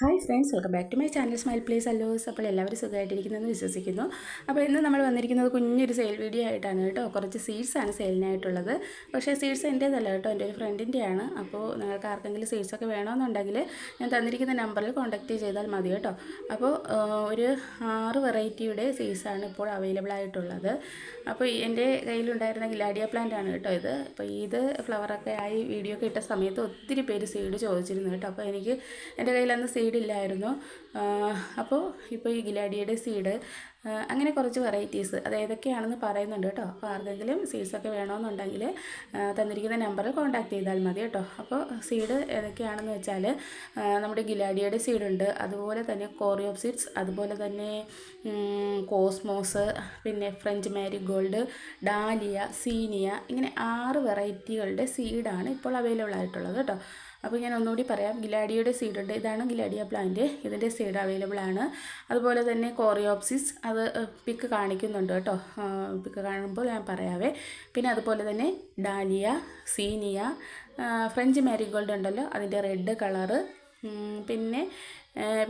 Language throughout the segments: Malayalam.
Hi friends welcome back to my channel smile place അല്ലോസ് അപ്പോൾ എല്ലാവരും സുഖമായിട്ടിരിക്കുന്നതെന്ന് വിശ്വസിക്കുന്നു. അപ്പോൾ ഇന്ന് നമ്മൾ വന്നിരിക്കുന്നത് കുഞ്ഞൊരു സെയിൽ വീഡിയോ ആയിട്ടാണ് കേട്ടോ. കുറച്ച് സീഡ്സാണ് സെയിലിനായിട്ടുള്ളത് പക്ഷേ സീഡ്സ് എന്റേതല്ല കേട്ടോ എന്റെ ഒരു ഫ്രണ്ടിന്റെയാണ് അപ്പോൾ നിങ്ങൾക്ക് ആർക്കെങ്കിലും സീഡ്സൊക്കെ വേണമെന്നുണ്ടെങ്കിൽ ഞാൻ തന്നിരിക്കുന്ന നമ്പറിൽ കോൺടാക്റ്റ് ചെയ്താൽ മതി കേട്ടോ. അപ്പോൾ ഒരു ആറ് വെറൈറ്റിയുടെ സീഡ്സാണ് ഇപ്പോൾ അവൈലബിൾ ആയിട്ടുള്ളത്. അപ്പോൾ എന്റെ കയ്യിലുണ്ടായിരുന്ന ഗിലാഡിയ പ്ലാന്റ് ആണ് കേട്ടോ ഇത്. അപ്പോൾ ഇത് ഫ്ലവറൊക്കെ ആയി വീഡിയോ ഒക്കെ ഇട്ട സമയത്ത് ഒത്തിരി പേര് സീഡ് ചോദിച്ചിരുന്നു കേട്ടോ. അപ്പോൾ എനിക്ക് എന്റെ കയ്യിൽ അന്ന് സീഡ് ഇല്ലായിരുന്നു. അപ്പോൾ ഇപ്പോൾ ഈ ഗിലാഡിയയുടെ സീഡ് അങ്ങനെ കുറച്ച് വെറൈറ്റീസ് അത് ഏതൊക്കെയാണെന്ന് പറയുന്നുണ്ട് കേട്ടോ. അപ്പോൾ ആർക്കെങ്കിലും സീഡ്സൊക്കെ വേണമെന്നുണ്ടെങ്കിൽ തന്നിരിക്കുന്ന നമ്പറിൽ കോൺടാക്ട് ചെയ്താൽ മതി കേട്ടോ. അപ്പോൾ സീഡ് ഏതൊക്കെയാണെന്ന് വെച്ചാൽ നമ്മുടെ ഗിലാഡിയുടെ സീഡുണ്ട് അതുപോലെ തന്നെ കോറിയോപ്സിഡ്സ് അതുപോലെ തന്നെ കോസ്മോസ് പിന്നെ ഫ്രഞ്ച് മാരിഗോൾഡ് ഡാലിയ സീനിയ ഇങ്ങനെ ആറ് വെറൈറ്റികളുടെ സീഡാണ് ഇപ്പോൾ അവൈലബിൾ ആയിട്ടുള്ളത് കേട്ടോ. അപ്പോൾ ഞാൻ ഒന്നുകൂടി പറയാം ഗിലാഡിയുടെ സീഡുണ്ട് ഇതാണ് ഗിലാഡിയ പ്ലാന്റ് ഇതിന്റെ സീഡ് അവൈലബിൾ ആണ്. അതുപോലെ തന്നെ കോറിയോപ്സിസ് അത് പിക്ക് കാണിക്കുന്നുണ്ട് കേട്ടോ. പിക്ക് കാണുമ്പോൾ ഞാൻ പറയാവേ. പിന്നെ അതുപോലെ തന്നെ ഡാലിയ സീനിയ ഫ്രഞ്ച് മാരിഗോൾഡ് ഉണ്ടല്ലോ അതിന്റെ റെഡ് കളറ് പിന്നെ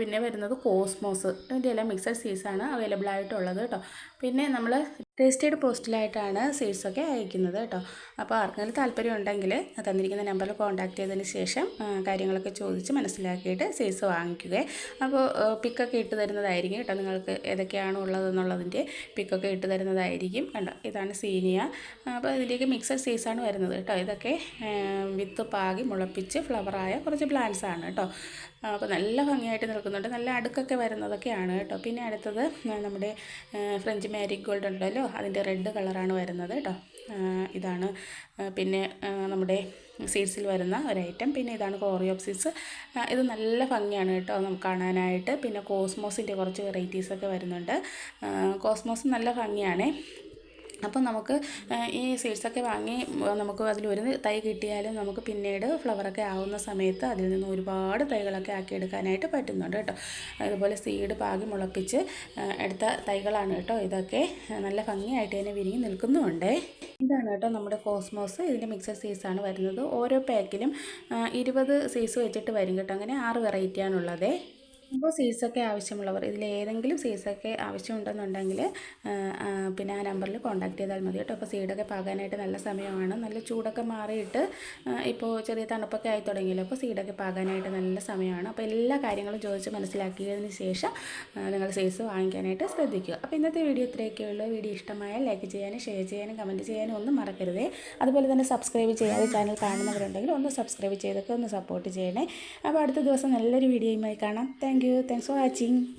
പിന്നെ വരുന്നത് കോസ്മോസ്. ഇതിന്റെ എല്ലാം മിക്സഡ് സീസാണ് അവൈലബിൾ ആയിട്ടുള്ളത് കേട്ടോ. പിന്നെ നമ്മൾ രജിസ്റ്റേർഡ് പോസ്റ്റിലായിട്ടാണ് സീഡ്സൊക്കെ അയക്കുന്നത് കേട്ടോ. അപ്പോൾ ആർക്കെങ്കിലും താല്പര്യം ഉണ്ടെങ്കിൽ തന്നിരിക്കുന്ന നമ്പറിൽ കോൺടാക്ട് ചെയ്തതിന് ശേഷം കാര്യങ്ങളൊക്കെ ചോദിച്ച് മനസ്സിലാക്കിയിട്ട് സീഡ്സ് വാങ്ങിക്കുക അപ്പോൾ പിക്കൊക്കെ ഇട്ട് തരുന്നതായിരിക്കും കേട്ടോ. നിങ്ങൾക്ക് ഏതൊക്കെയാണ് ഉള്ളതെന്നുള്ളതിന്റെ പിക്കൊക്കെ ഇട്ട് തരുന്നതായിരിക്കും കണ്ടോ. ഇതാണ് സീനിയ. അപ്പോൾ ഇതിലേക്ക് മിക്സഡ് സീഡ്സാണ് വരുന്നത് കേട്ടോ. ഇതൊക്കെ വിത്ത് പാകി മുളപ്പിച്ച് ഫ്ലവറായ കുറച്ച് പ്ലാന്റ്സ് ആണ് കേട്ടോ. അപ്പോൾ നല്ല ഭംഗിയായിട്ട് നിൽക്കുന്നുണ്ട്. നല്ല അടുക്കൊക്കെ വരുന്നതൊക്കെയാണ് കേട്ടോ. പിന്നെ അടുത്തത് നമ്മുടെ ഫ്രഞ്ച് മാരിഗോൾഡ് ഉണ്ടല്ലോ. അതിന്റെ റെഡ് കളറാണ് വരുന്നത് കേട്ടോ. ഇതാണ് പിന്നെ നമ്മുടെ സീഡ്സിൽ വരുന്ന ഒരു ഐറ്റം പിന്നെ ഇതാണ് കോറിയോപ്സിസ്. ഇത് നല്ല ഭംഗിയാണ് കേട്ടോ നമുക്ക് കാണാനായിട്ട്. പിന്നെ കോസ്മോസിന്റെ കുറച്ച് വെറൈറ്റീസൊക്കെ വരുന്നുണ്ട്. കോസ്മോസ് നല്ല ഭംഗിയാണേ. അപ്പം നമുക്ക് ഈ സീഡ്സൊക്കെ വാങ്ങി നമുക്ക് അതിലൊരു തൈ കിട്ടിയാലും നമുക്ക് പിന്നീട് ഫ്ലവറൊക്കെ ആവുന്ന സമയത്ത് അതിൽ നിന്ന് ഒരുപാട് തൈകളൊക്കെ ആക്കിയെടുക്കാനായിട്ട് പറ്റുന്നുണ്ട് കേട്ടോ. അതുപോലെ സീഡ് പാകി മുളപ്പിച്ച് എടുത്ത തൈകളാണ് കേട്ടോ ഇതൊക്കെ. നല്ല ഭംഗിയായിട്ട് തന്നെ വിരിഞ്ഞ് നിൽക്കുന്നുമുണ്ട് ഇതാണ് കേട്ടോ നമ്മുടെ കോസ്മോസ് ഇതിന്റെ മിക്സഡ് സീസാണ് വരുന്നത്. ഓരോ പാക്കിലും ഇരുപത് സീസ് വെച്ചിട്ട് വരും കേട്ടോ. അങ്ങനെ ആറ് വെറൈറ്റിയാണുള്ളത് അപ്പോൾ സീസൊക്കെ ആവശ്യമുള്ളവർ ഇതിൽ ഏതെങ്കിലും സീസൊക്കെ ആവശ്യമുണ്ടെന്നുണ്ടെങ്കിൽ പിന്നെ ആ നമ്പറിൽ കോൺടാക്ട് ചെയ്താൽ മതി കേട്ടോ. അപ്പോൾ സീഡൊക്കെ പാകാനായിട്ട് നല്ല സമയമാണ്. നല്ല ചൂടൊക്കെ മാറിയിട്ട് ഇപ്പോൾ ചെറിയ തണുപ്പൊക്കെ ആയി തുടങ്ങിയല്ലോ അപ്പോൾ സീഡൊക്കെ പാകാനായിട്ട് നല്ല സമയമാണ്. അപ്പോൾ എല്ലാ കാര്യങ്ങളും ചോദിച്ച് മനസ്സിലാക്കിയതിന് ശേഷം നിങ്ങൾ സീസ് വാങ്ങിക്കാനായിട്ട് ശ്രദ്ധിക്കുക. അപ്പോൾ ഇന്നത്തെ വീഡിയോ ഇത്രയൊക്കെ ഉള്ളൂ. വീഡിയോ ഇഷ്ടമായാൽ ലൈക്ക് ചെയ്യാനും ഷെയർ ചെയ്യാനും കമന്റ് ചെയ്യാനും ഒന്നും മറക്കരുതേ. അതുപോലെ തന്നെ സബ്സ്ക്രൈബ് ചെയ്യാതെ ചാനൽ കാണുന്നവരുണ്ടെങ്കിൽ ഒന്ന് സബ്സ്ക്രൈബ് ചെയ്തൊക്കെ ഒന്ന് സപ്പോർട്ട് ചെയ്യണേ. അപ്പോൾ അടുത്ത ദിവസം നല്ലൊരു വീഡിയോയുമായി കാണാം. Thank you thanks for watching